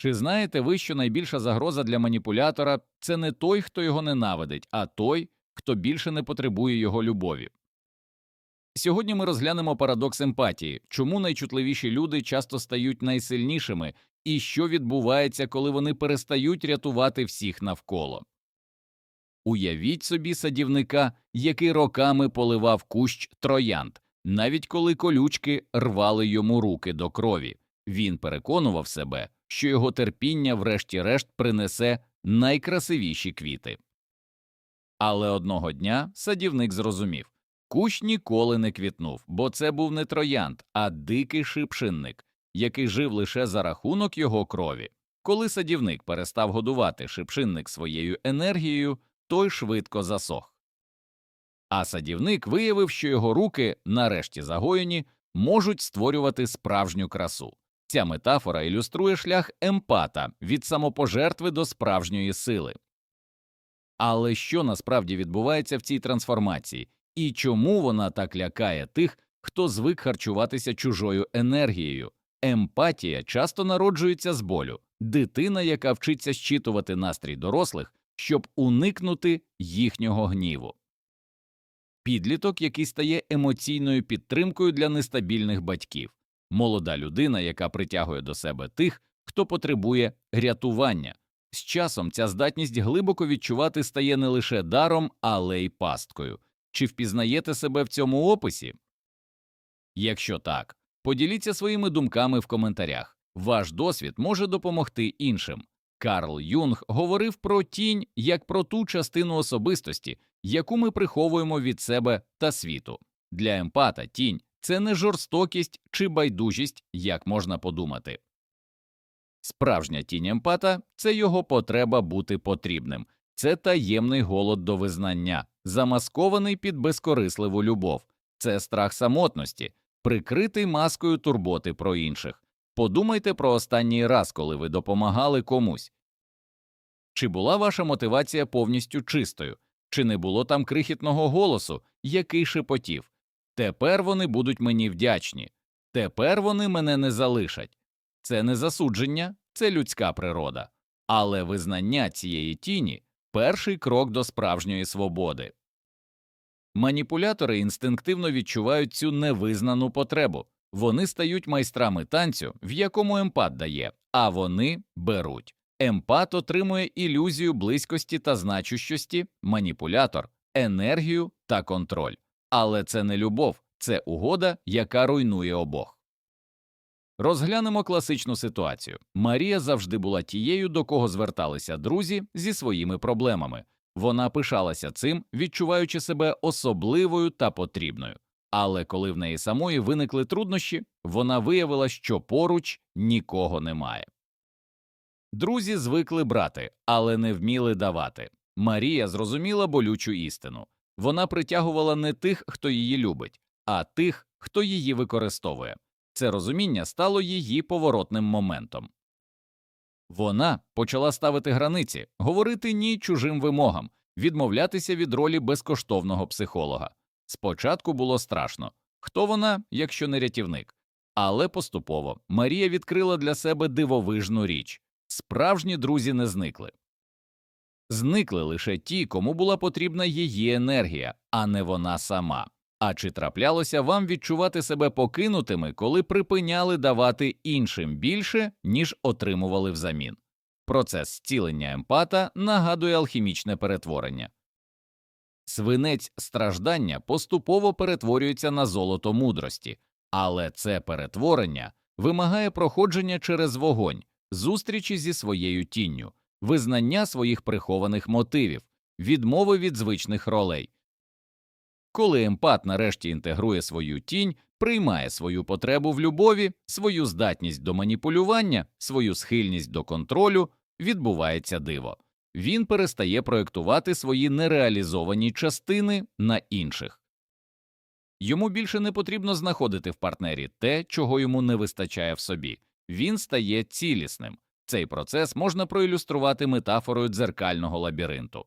Чи знаєте ви, що найбільша загроза для маніпулятора це не той, хто його ненавидить, а той, хто більше не потребує його любові? Сьогодні ми розглянемо парадокс емпатії, чому найчутливіші люди часто стають найсильнішими, і що відбувається, коли вони перестають рятувати всіх навколо. Уявіть собі садівника, який роками поливав кущ троянд, навіть коли колючки рвали йому руки до крові. Він переконував себе, що його терпіння врешті-решт принесе найкрасивіші квіти. Але одного дня садівник зрозумів кущ ніколи не квітнув, бо це був не троянд, а дикий шипшинник, який жив лише за рахунок його крові. Коли садівник перестав годувати шипшинник своєю енергією, той швидко засох. А садівник виявив, що його руки, нарешті загоєні, можуть створювати справжню красу. Ця метафора ілюструє шлях емпата від самопожертви до справжньої сили. Але що насправді відбувається в цій трансформації, і чому вона так лякає тих, хто звик харчуватися чужою енергією? Емпатія часто народжується з болю, дитина, яка вчиться щитувати настрій дорослих, щоб уникнути їхнього гніву. Підліток, який стає емоційною підтримкою для нестабільних батьків, молода людина, яка притягує до себе тих, хто потребує рятування. З часом ця здатність глибоко відчувати стає не лише даром, але й пасткою. Чи впізнаєте себе в цьому описі? Якщо так, поділіться своїми думками в коментарях. Ваш досвід може допомогти іншим. Карл Юнг говорив про тінь як про ту частину особистості, яку ми приховуємо від себе та світу. Для емпата тінь це не жорстокість чи байдужість, як можна подумати. Справжня тінь емпата це його потреба бути потрібним, це таємний голод до визнання, замаскований під безкорисливу любов, це страх самотності, прикритий маскою турботи про інших. Подумайте про останній раз, коли ви допомагали комусь. Чи була ваша мотивація повністю чистою, чи не було там крихітного голосу, який шепотів Тепер вони будуть мені вдячні, тепер вони мене не залишать. Це не засудження, це людська природа, але визнання цієї тіні перший крок до справжньої свободи. Маніпулятори інстинктивно відчувають цю невизнану потребу, вони стають майстрами танцю, в якому емпат дає, а вони беруть. Емпат отримує ілюзію близькості та значущості, маніпулятор, енергію та контроль. Але це не любов, це угода, яка руйнує обох. Розглянемо класичну ситуацію. Марія завжди була тією, до кого зверталися друзі зі своїми проблемами. Вона пишалася цим, відчуваючи себе особливою та потрібною. Але коли в неї самої виникли труднощі, вона виявила, що поруч нікого немає. Друзі звикли брати, але не вміли давати. Марія зрозуміла болючу істину вона притягувала не тих, хто її любить, а тих, хто її використовує. Це розуміння стало її поворотним моментом. Вона почала ставити границі, говорити ні чужим вимогам, відмовлятися від ролі безкоштовного психолога. Спочатку було страшно хто вона, якщо не рятівник, але поступово Марія відкрила для себе дивовижну річ справжні друзі не зникли. Зникли лише ті, кому була потрібна її енергія, а не вона сама. А чи траплялося вам відчувати себе покинутими, коли припиняли давати іншим більше, ніж отримували взамін? Процес зцілення емпата нагадує алхімічне перетворення. Свинець страждання поступово перетворюється на золото мудрості, але це перетворення вимагає проходження через вогонь, зустрічі зі своєю тінню, визнання своїх прихованих мотивів, відмови від звичних ролей. Коли емпат нарешті інтегрує свою тінь, приймає свою потребу в любові, свою здатність до маніпулювання, свою схильність до контролю, відбувається диво. Він перестає проєктувати свої нереалізовані частини на інших. Йому більше не потрібно знаходити в партнері те, чого йому не вистачає в собі. Він стає цілісним. Цей процес можна проілюструвати метафорою дзеркального лабіринту.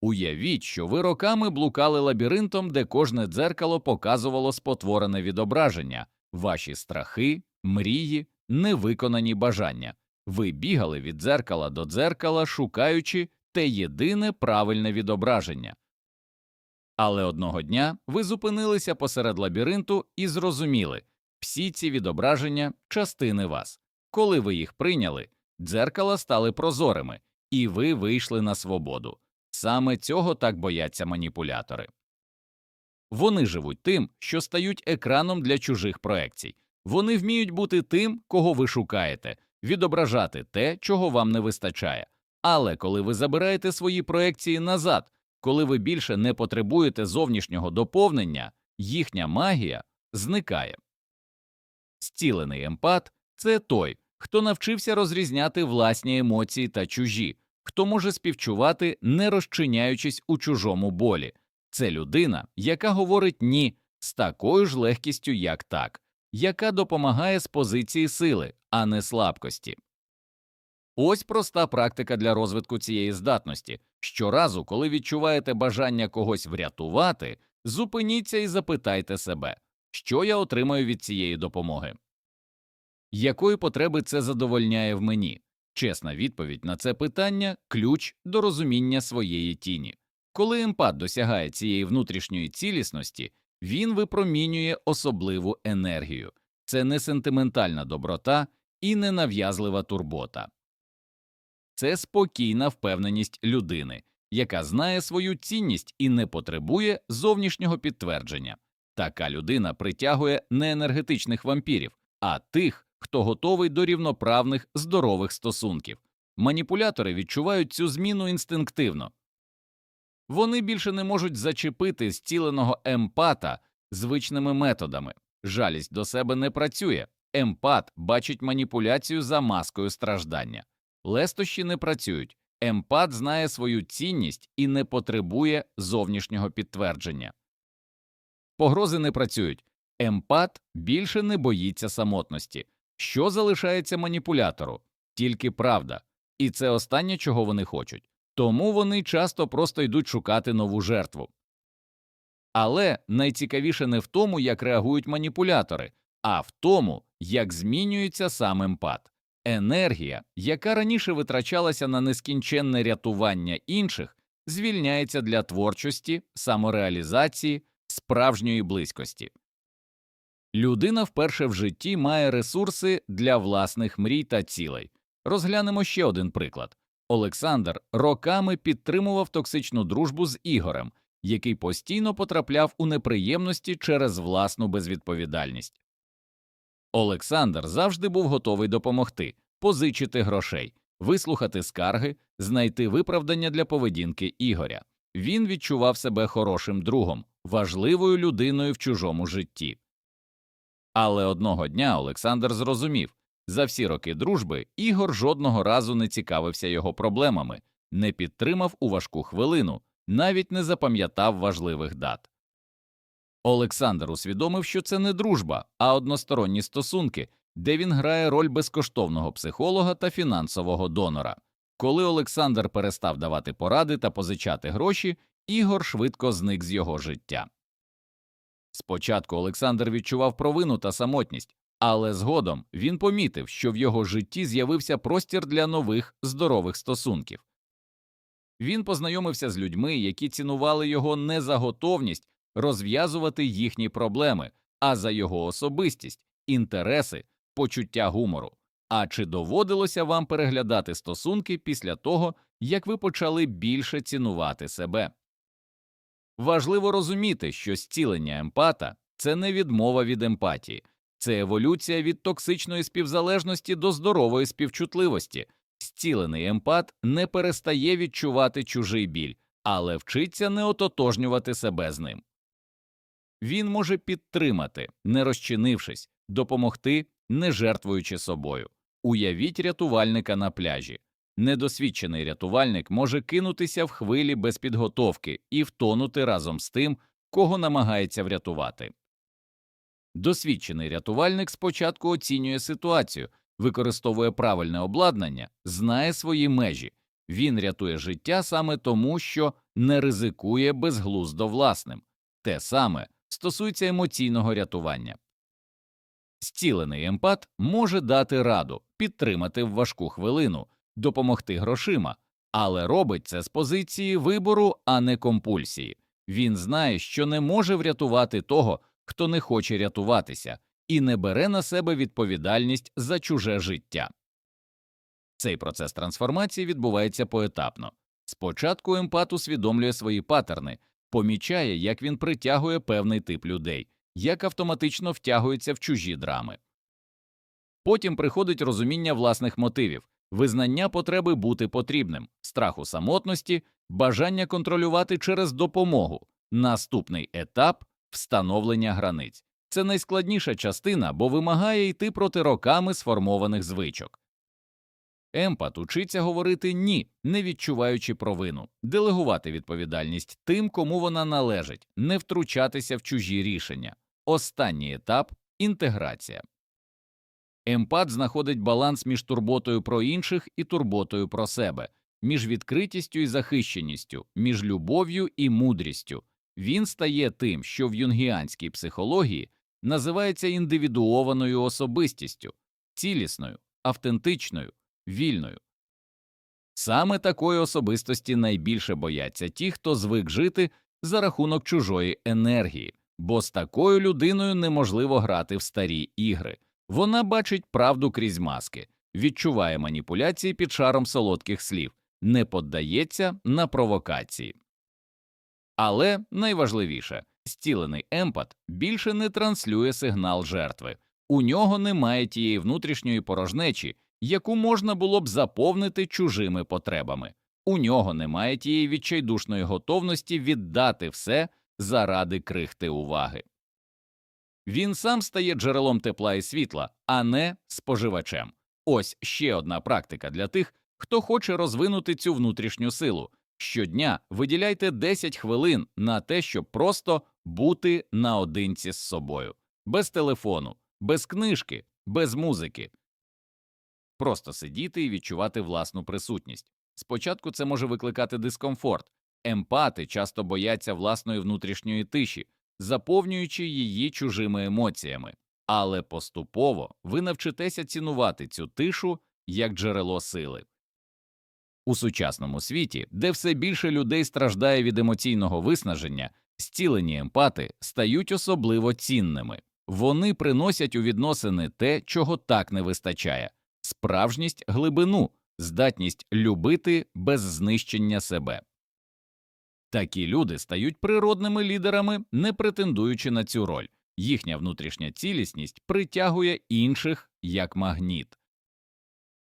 Уявіть, що ви роками блукали лабіринтом, де кожне дзеркало показувало спотворене відображення, ваші страхи, мрії, невиконані бажання. Ви бігали від дзеркала до дзеркала, шукаючи те єдине правильне відображення. Але одного дня ви зупинилися посеред лабіринту і зрозуміли всі ці відображення частини вас. Коли ви їх прийняли, дзеркала стали прозорими, і ви вийшли на свободу. Саме цього так бояться маніпулятори. Вони живуть тим, що стають екраном для чужих проекцій. Вони вміють бути тим, кого ви шукаєте, відображати те, чого вам не вистачає. Але коли ви забираєте свої проекції назад, коли ви більше не потребуєте зовнішнього доповнення, їхня магія зникає. Зцілений емпат це той, хто навчився розрізняти власні емоції та чужі, хто може співчувати, не розчиняючись у чужому болі. Це людина, яка говорить ні з такою ж легкістю, як так, яка допомагає з позиції сили, а не слабкості. Ось проста практика для розвитку цієї здатності. Щоразу, коли відчуваєте бажання когось врятувати, зупиніться і запитайте себе, що я отримаю від цієї допомоги. Якої потреби це задовольняє в мені? Чесна відповідь на це питання ключ до розуміння своєї тіні. Коли емпат досягає цієї внутрішньої цілісності, він випромінює особливу енергію. Це не сентиментальна доброта і не нав'язлива турбота. Це спокійна впевненість людини, яка знає свою цінність і не потребує зовнішнього підтвердження. Така людина притягує не енергетичних вампірів, а тих, хто готовий до рівноправних здорових стосунків. Маніпулятори відчувають цю зміну інстинктивно. Вони більше не можуть зачепити зціленого емпата звичними методами. Жалість до себе не працює. Емпат бачить маніпуляцію за маскою страждання. Лестощі не працюють. Емпат знає свою цінність і не потребує зовнішнього підтвердження. Погрози не працюють. Емпат більше не боїться самотності. Що залишається маніпулятору? Тільки правда. І це останнє, чого вони хочуть. Тому вони часто просто йдуть шукати нову жертву. Але найцікавіше не в тому, як реагують маніпулятори, а в тому, як змінюється сам емпат. Енергія, яка раніше витрачалася на нескінченне рятування інших, звільняється для творчості, самореалізації, справжньої близькості. Людина вперше в житті має ресурси для власних мрій та цілей. Розглянемо ще один приклад. Олександр роками підтримував токсичну дружбу з Ігорем, який постійно потрапляв у неприємності через власну безвідповідальність. Олександр завжди був готовий допомогти, позичити грошей, вислухати скарги, знайти виправдання для поведінки Ігоря. Він відчував себе хорошим другом, важливою людиною в чужому житті. Але одного дня Олександр зрозумів за всі роки дружби Ігор жодного разу не цікавився його проблемами, не підтримав у важку хвилину, навіть не запам'ятав важливих дат. Олександр усвідомив, що це не дружба, а односторонні стосунки, де він грає роль безкоштовного психолога та фінансового донора. Коли Олександр перестав давати поради та позичати гроші, Ігор швидко зник з його життя. Спочатку Олександр відчував провину та самотність, але згодом він помітив, що в його житті з'явився простір для нових здорових стосунків. Він познайомився з людьми, які цінували його не за готовність розв'язувати їхні проблеми, а за його особистість, інтереси, почуття гумору. А чи доводилося вам переглядати стосунки після того, як ви почали більше цінувати себе? Важливо розуміти, що зцілення емпата це не відмова від емпатії, це еволюція від токсичної співзалежності до здорової співчутливості. Зцілений емпат не перестає відчувати чужий біль, але вчиться не ототожнювати себе з ним. Він може підтримати, не розчинившись, допомогти, не жертвуючи собою. Уявіть рятувальника на пляжі. Недосвідчений рятувальник може кинутися в хвилі без підготовки і втонути разом з тим, кого намагається врятувати. Досвідчений рятувальник спочатку оцінює ситуацію, використовує правильне обладнання, знає свої межі. Він рятує життя саме тому, що не ризикує безглуздо власним. Те саме стосується емоційного рятування. Зцілений емпат може дати раду, підтримати в важку хвилину, допомогти грошима, але робить це з позиції вибору, а не компульсії. Він знає, що не може врятувати того, хто не хоче рятуватися, і не бере на себе відповідальність за чуже життя. Цей процес трансформації відбувається поетапно. Спочатку емпат усвідомлює свої патерни, помічає, як він притягує певний тип людей, як автоматично втягується в чужі драми. Потім приходить розуміння власних мотивів, визнання потреби бути потрібним, страху самотності, бажання контролювати через допомогу. Наступний етап встановлення границь. Це найскладніша частина, бо вимагає йти проти роками сформованих звичок. Емпат учиться говорити ні, не відчуваючи провину, делегувати відповідальність тим, кому вона належить, не втручатися в чужі рішення. Останній етап інтеграція. Емпат знаходить баланс між турботою про інших і турботою про себе, між відкритістю і захищеністю, між любов'ю і мудрістю. Він стає тим, що в юнгіанській психології називається індивідуованою особистістю, цілісною, автентичною, вільною. Саме такої особистості найбільше бояться ті, хто звик жити за рахунок чужої енергії, бо з такою людиною неможливо грати в старі ігри. Вона бачить правду крізь маски, відчуває маніпуляції під шаром солодких слів, не поддається на провокації. Але найважливіше зцілений емпат більше не транслює сигнал жертви, у нього немає тієї внутрішньої порожнечі, яку можна було б заповнити чужими потребами. У нього немає тієї відчайдушної готовності віддати все заради крихти уваги. Він сам стає джерелом тепла і світла, а не споживачем. Ось ще одна практика для тих, хто хоче розвинути цю внутрішню силу. Щодня виділяйте 10 хвилин на те, щоб просто бути наодинці з собою, без телефону, без книжки, без музики. Просто сидіти і відчувати власну присутність. Спочатку це може викликати дискомфорт. Емпати часто бояться власної внутрішньої тиші, заповнюючи її чужими емоціями, але поступово ви навчитеся цінувати цю тишу як джерело сили. У сучасному світі, де все більше людей страждає від емоційного виснаження, зцілені емпати стають особливо цінними. Вони приносять у відносини те, чого так не вистачає справжність глибину, здатність любити без знищення себе. Такі люди стають природними лідерами, не претендуючи на цю роль. Їхня внутрішня цілісність притягує інших як магніт.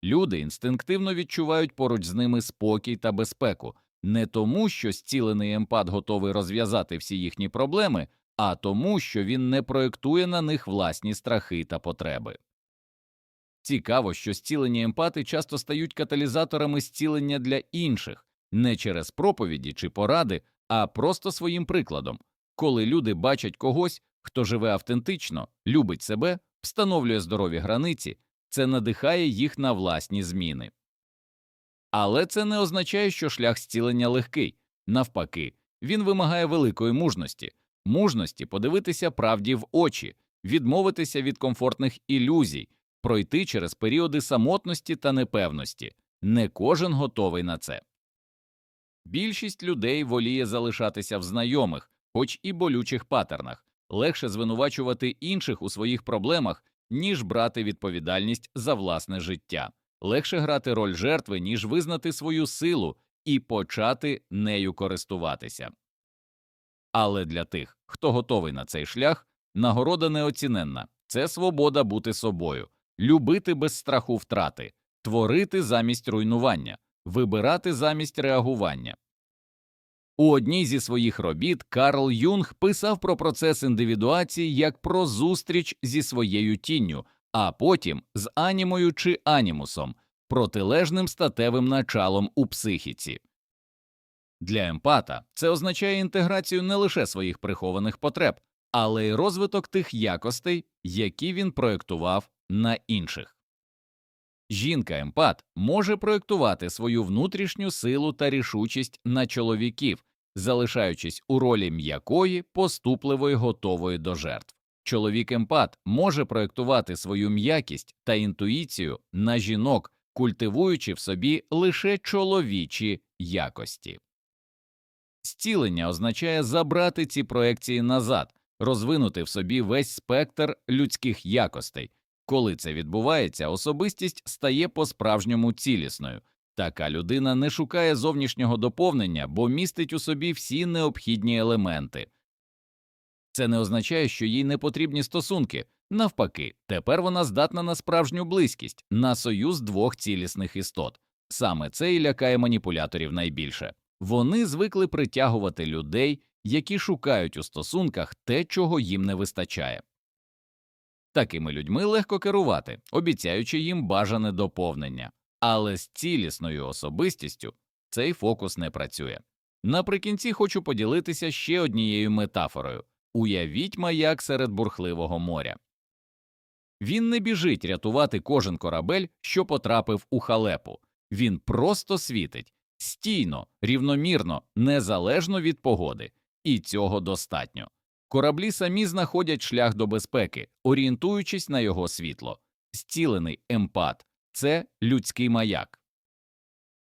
Люди інстинктивно відчувають поруч з ними спокій та безпеку, не тому, що зцілений емпат готовий розв'язати всі їхні проблеми, а тому, що він не проєктує на них власні страхи та потреби. Цікаво, що зцілені емпати часто стають каталізаторами зцілення для інших, не через проповіді чи поради, а просто своїм прикладом, коли люди бачать когось, хто живе автентично, любить себе, встановлює здорові границі, це надихає їх на власні зміни. Але це не означає, що шлях зцілення легкий. Навпаки, він вимагає великої мужності, мужності подивитися правді в очі, відмовитися від комфортних ілюзій, пройти через періоди самотності та непевності. Не кожен готовий на це. Більшість людей воліє залишатися в знайомих, хоч і болючих патернах, легше звинувачувати інших у своїх проблемах, ніж брати відповідальність за власне життя, легше грати роль жертви, ніж визнати свою силу і почати нею користуватися. Але для тих, хто готовий на цей шлях, нагорода неоціненна. Це свобода бути собою, любити без страху втрати, творити замість руйнування, вибирати замість реагування. У одній зі своїх робіт Карл Юнг писав про процес індивідуації як про зустріч зі своєю тінню, а потім з анімою чи анімусом, протилежним статевим началом у психіці. Для емпата це означає інтеграцію не лише своїх прихованих потреб, але й розвиток тих якостей, які він проєктував на інших. Жінка емпат може проєктувати свою внутрішню силу та рішучість на чоловіків, залишаючись у ролі м'якої, поступливої, готової до жертв. Чоловік емпат може проєктувати свою м'якість та інтуїцію на жінок, культивуючи в собі лише чоловічі якості. Зцілення означає забрати ці проекції назад, розвинути в собі весь спектр людських якостей. Коли це відбувається, особистість стає по-справжньому цілісною. Така людина не шукає зовнішнього доповнення, бо містить у собі всі необхідні елементи. Це не означає, що їй не потрібні стосунки. Навпаки, тепер вона здатна на справжню близькість, на союз двох цілісних істот. Саме це і лякає маніпуляторів найбільше. Вони звикли притягувати людей, які шукають у стосунках те, чого їм не вистачає. Такими людьми легко керувати, обіцяючи їм бажане доповнення, але з цілісною особистістю цей фокус не працює. Наприкінці хочу поділитися ще однією метафорою уявіть маяк серед бурхливого моря. Він не біжить рятувати кожен корабель, що потрапив у халепу, він просто світить стійно, рівномірно, незалежно від погоди, і цього достатньо. Кораблі самі знаходять шлях до безпеки, орієнтуючись на його світло. Зцілений емпат це людський маяк.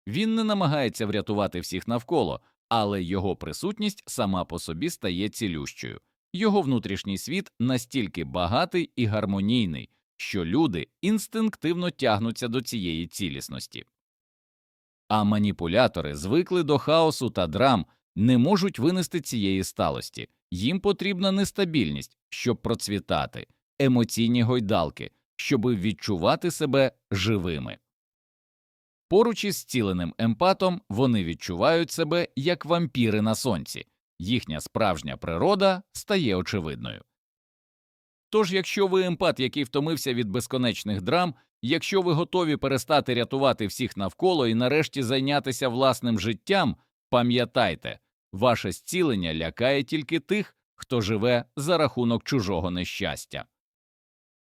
Він не намагається врятувати всіх навколо, але його присутність сама по собі стає цілющою. Його внутрішній світ настільки багатий і гармонійний, що люди інстинктивно тягнуться до цієї цілісності. А маніпулятори звикли до хаосу та драм, не можуть винести цієї сталості. Їм потрібна нестабільність, щоб процвітати, емоційні гойдалки, щоби відчувати себе живими. Поруч із зціленим емпатом вони відчувають себе як вампіри на сонці, їхня справжня природа стає очевидною. Тож, якщо ви емпат, який втомився від безконечних драм, якщо ви готові перестати рятувати всіх навколо і нарешті зайнятися власним життям, пам'ятайте, ваше зцілення лякає тільки тих, хто живе за рахунок чужого нещастя.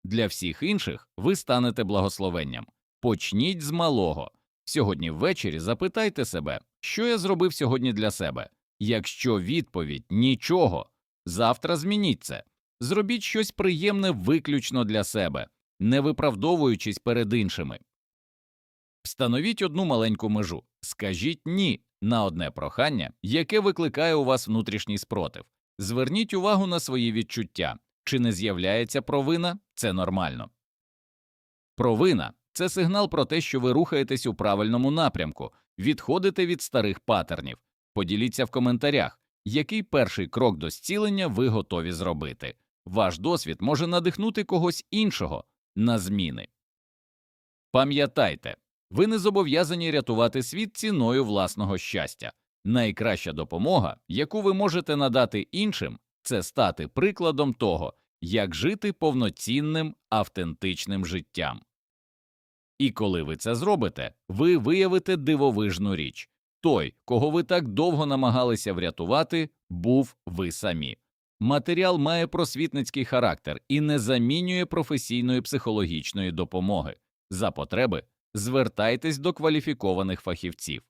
Для всіх інших ви станете благословенням. Почніть з малого. Сьогодні ввечері запитайте себе, що я зробив сьогодні для себе. Якщо відповідь нічого, завтра змініть це. Зробіть щось приємне виключно для себе, не виправдовуючись перед іншими. Встановіть одну маленьку межу, скажіть ні на одне прохання, яке викликає у вас внутрішній спротив. Зверніть увагу на свої відчуття, чи не з'являється провина це нормально. Провина це сигнал про те, що ви рухаєтесь у правильному напрямку, відходите від старих патернів. Поділіться в коментарях, який перший крок до зцілення ви готові зробити. Ваш досвід може надихнути когось іншого на зміни. Пам'ятайте, ви не зобов'язані рятувати світ ціною власного щастя. Найкраща допомога, яку ви можете надати іншим, це стати прикладом того, як жити повноцінним автентичним життям. І коли ви це зробите, ви виявите дивовижну річ той, кого ви так довго намагалися врятувати, був ви самі. Матеріал має просвітницький характер і не замінює професійної психологічної допомоги. За потреби звертайтесь до кваліфікованих фахівців.